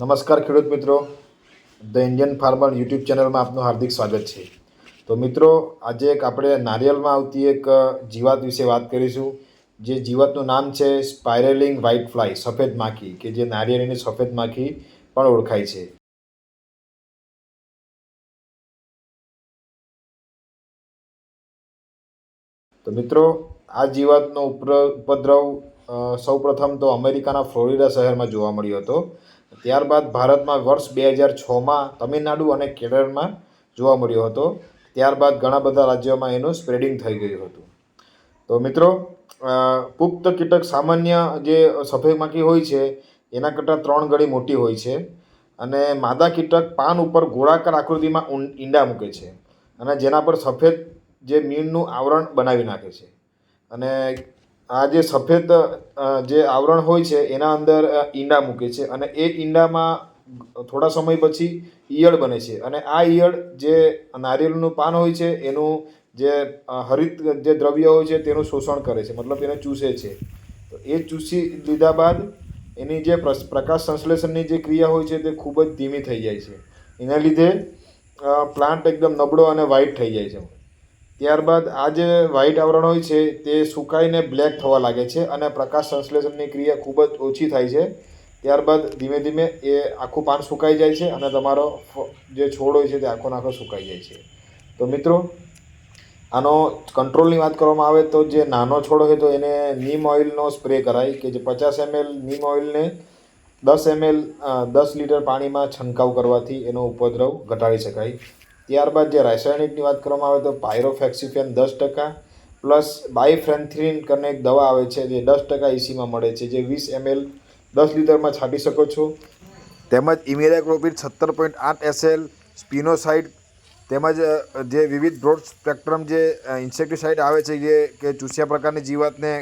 નમસ્કાર ખેડૂત મિત્રો. ધ ઇન્ડિયન ફાર્મર યુટ્યુબ ચેનલમાં આપનું હાર્દિક સ્વાગત છે. તો મિત્રો, આજે એક આપણે નારિયેળમાં આવતી એક જીવાત વિશે વાત કરીશું. જે જીવાતનું નામ છે સ્પાયરેલિંગ વ્હાઇટ ફ્લાય, સફેદ માખી, કે જે નારિયેળીની સફેદ માખી પણ ઓળખાય છે. તો મિત્રો, આ જીવાતનો ઉપદ્ર, ઉપદ્રવ સૌપ્રથમ તો અમેરિકાના ફ્લોરિડા શહેરમાં જોવા મળ્યો હતો. ત્યારબાદ ભારતમાં વર્ષ બે હજાર છમાં તમિલનાડુ અને કેરળમાં જોવા મળ્યો હતો. ત્યારબાદ ઘણા બધા રાજ્યોમાં એનું સ્પ્રેડિંગ થઈ ગયું હતું. તો મિત્રો પુખ્ત કીટક સામાન્ય જે સફેદ માખી હોય છે, એના કરતાં ત્રણ ગણી મોટી હોય છે અને માદા કીટક પાન ઉપર ગોળાકાર આકૃતિમાં ઈંડા મૂકે છે અને જેના પર સફેદ જે મીણનું આવરણ બનાવી નાખે છે. અને આ જે સફેદ જે આવરણ હોય છે, એના અંદર ઈંડા મૂકે છે અને એ ઈંડામાં થોડા સમય પછી ઈયળ બને છે અને આ ઈયળ જે નારિયેળનું પાન હોય છે, એનું જે હરિત, જે દ્રવ્ય હોય છે, તેનું શોષણ કરે છે, મતલબ એને ચૂસે છે. તો એ ચૂસી લીધા બાદ એની જે પ્રકાશ સંશ્લેષણની જે ક્રિયા હોય છે, તે ખૂબ જ ધીમી થઈ જાય છે. એના લીધે પ્લાન્ટ એકદમ નબળો અને વ્હાઇટ થઈ જાય છે. ત્યારબાદ આ જે વ્હાઇટ આવરણ હોય છે, તે સુકાઈને બ્લેક થવા લાગે છે અને પ્રકાશ સંશ્લેષણની ક્રિયા ખૂબ જ ઓછી થાય છે. ત્યારબાદ ધીમે ધીમે એ આખું પાન સુકાઈ જાય છે અને તમારો જે છોડ હોય છે તે આખો નાખો સુકાઈ જાય છે. તો મિત્રો, આનો કંટ્રોલની વાત કરવામાં આવે તો જે નાનો છોડ હોય તો એને નીમ ઓઇલનો સ્પ્રે કરાય કે જે પચાસ એમએલ નીમ ઓઇલને દસ એમએલ દસ લીટર પાણીમાં છંટકાવ કરવાથી એનો ઉપદ્રવ ઘટાડી શકાય. ત્યારબાદ જે રાસાયણિકની વાત કરવામાં આવે તો પાયરોફેક્સિફેન દસ ટકા પ્લસ બાયફ્રેન્થ્રીન કરીને એક દવા આવે છે જે દસ ટકા ઇસીમાં મળે છે, જે વીસ એમએલ દસ લીટરમાં છાંટી શકો છો. તેમજ ઇમિડાક્લોપિડ સત્તર પોઈન્ટ આઠ એસએલ સ્પિનોસાઇડ તેમજ જે વિવિધ બ્રોડ સ્પેક્ટ્રમ જે ઇન્સેક્ટિસાઇડ આવે છે જે, કે ચૂસ્યા પ્રકારની જીવાતને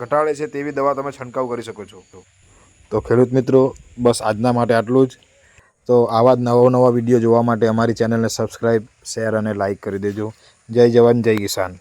ઘટાડે છે તેવી દવા તમે છંટકાવ કરી શકો છો. તો ખેડૂત મિત્રો, બસ આજના માટે આટલું જ. તો આવા જ નવા નવા વીડિયો જોવા માટે અમારી ચેનલને સબસ્ક્રાઈબ શેર અને લાઇક કરી દેજો. જય જવાન, જય કિસાન.